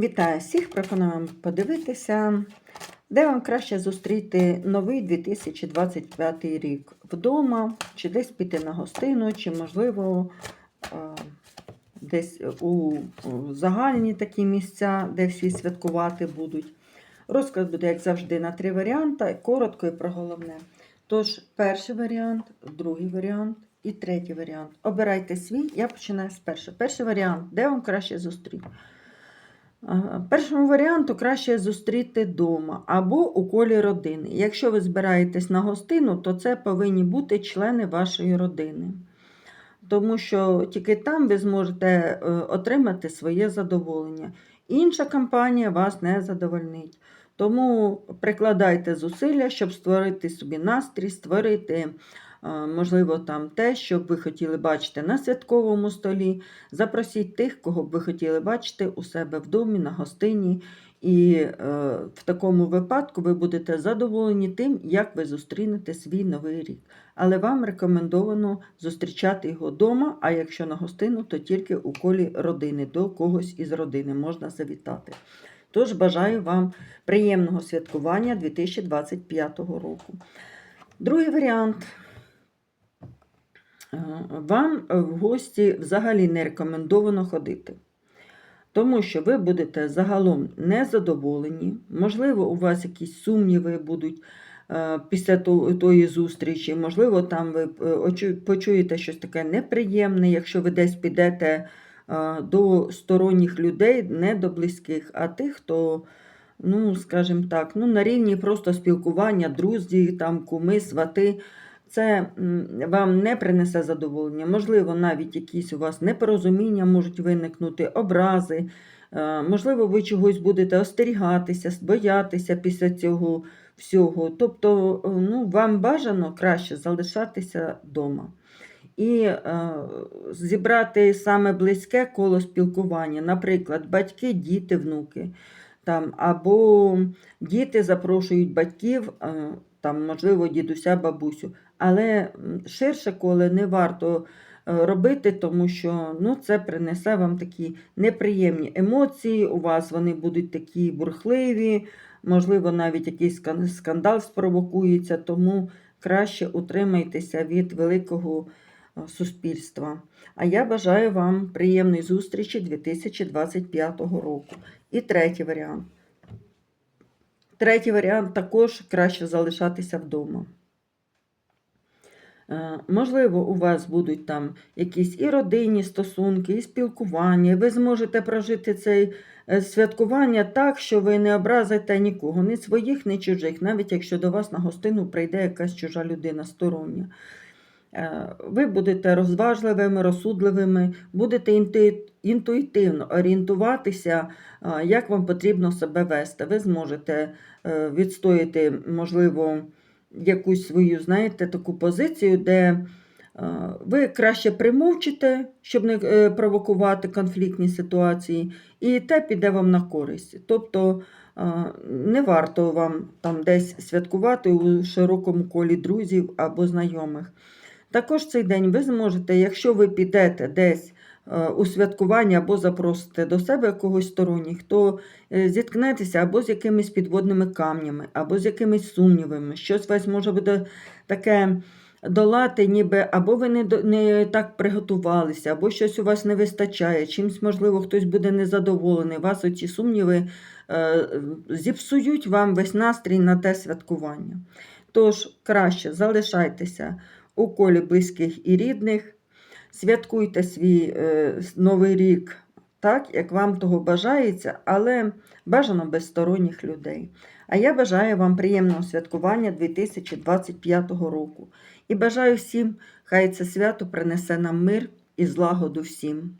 Вітаю всіх! Пропоную вам подивитися, де вам краще зустріти новий 2025 рік вдома, чи десь піти на гостину, чи, можливо, е, десь у загальні такі місця, де всі святкувати будуть. Розклад буде, як завжди, на три варіанти, коротко і про головне. Тож, перший варіант, другий варіант і третій варіант. Обирайте свій, я починаю з першого. Перший варіант, де вам краще зустріти? Першому варіанту краще зустріти вдома або у колі родини. Якщо ви збираєтесь на гостину, то це повинні бути члени вашої родини. Тому що тільки там ви зможете е, отримати своє задоволення. Інша компанія вас не задовольнить. Тому прикладайте зусилля, щоб створити собі настрій, створити, можливо, там те, що б ви хотіли бачити на святковому столі. Запросіть тих, кого б ви хотіли бачити у себе в домі, на гостині. І е, в такому випадку ви будете задоволені тим, як ви зустрінете свій новий рік. Але вам рекомендовано зустрічати його вдома, а якщо на гостину, то тільки у колі родини, до когось із родини можна завітати. Тож бажаю вам приємного святкування 2025 року. Другий варіант. Вам в гості взагалі не рекомендовано ходити. Тому що ви будете загалом незадоволені, можливо, у вас якісь сумніви будуть е, після тої зустрічі, можливо, там ви е, почуєте щось таке неприємне, якщо ви десь підете е, до сторонніх людей, не до близьких, а тих, хто, ну, скажімо так, ну, на рівні просто спілкування, друзі, там, куми, свати. Це вам не принесе задоволення. Можливо, навіть якісь у вас непорозуміння можуть виникнути, образи. Е, Можливо, ви чогось будете остерігатися, боятися після цього всього. Тобто, е, ну, вам бажано краще залишатися вдома. І е, зібрати саме близьке коло спілкування, наприклад, батьки, діти, внуки. Там, або діти запрошують батьків, е, там, можливо, дідуся, бабусю. Але ширше коло не варто е, робити, тому що ну, це принесе вам такі неприємні емоції. У вас вони будуть такі бурхливі, можливо, навіть якийсь скандал спровокується, тому краще утримайтеся від великого е, суспільства. А я бажаю вам приємної зустрічі 2025 року. І третій варіант. Третій варіант також краще залишатися вдома. Е, Можливо, у вас будуть там якісь і родинні стосунки, і спілкування. Ви зможете прожити це е, святкування так, що ви не образите нікого, ні своїх, ні чужих, навіть якщо до вас на гостину прийде якась чужа людина стороння. Е, Ви будете розважливими, розсудливими, будете інтуїтивно орієнтуватися, е, як вам потрібно себе вести. Ви зможете е, відстояти, можливо, якусь свою, знаєте, таку позицію, де ви краще примовчите, щоб не провокувати конфліктні ситуації, і те піде вам на користь. Тобто не варто вам там десь святкувати у широкому колі друзів або знайомих. Також цей день ви зможете, якщо ви підете десь е, у святкування або запросите до себе когось сторонніх, то е, зіткнетеся або з якимись підводними камнями, або з якимись сумнівами. Щось вас може буде таке долати, ніби або ви не, не так приготувалися, або щось у вас не вистачає, чимсь, можливо, хтось буде незадоволений. Вас оці сумніви е, зіпсують вам весь настрій на те святкування. Тож краще залишайтеся у колі близьких і рідних. Святкуйте свій е, новий рік так, як вам того бажається, але бажано без сторонніх людей. А я бажаю вам приємного святкування 2025 року. І бажаю всім, хай це свято принесе нам мир і злагоду всім.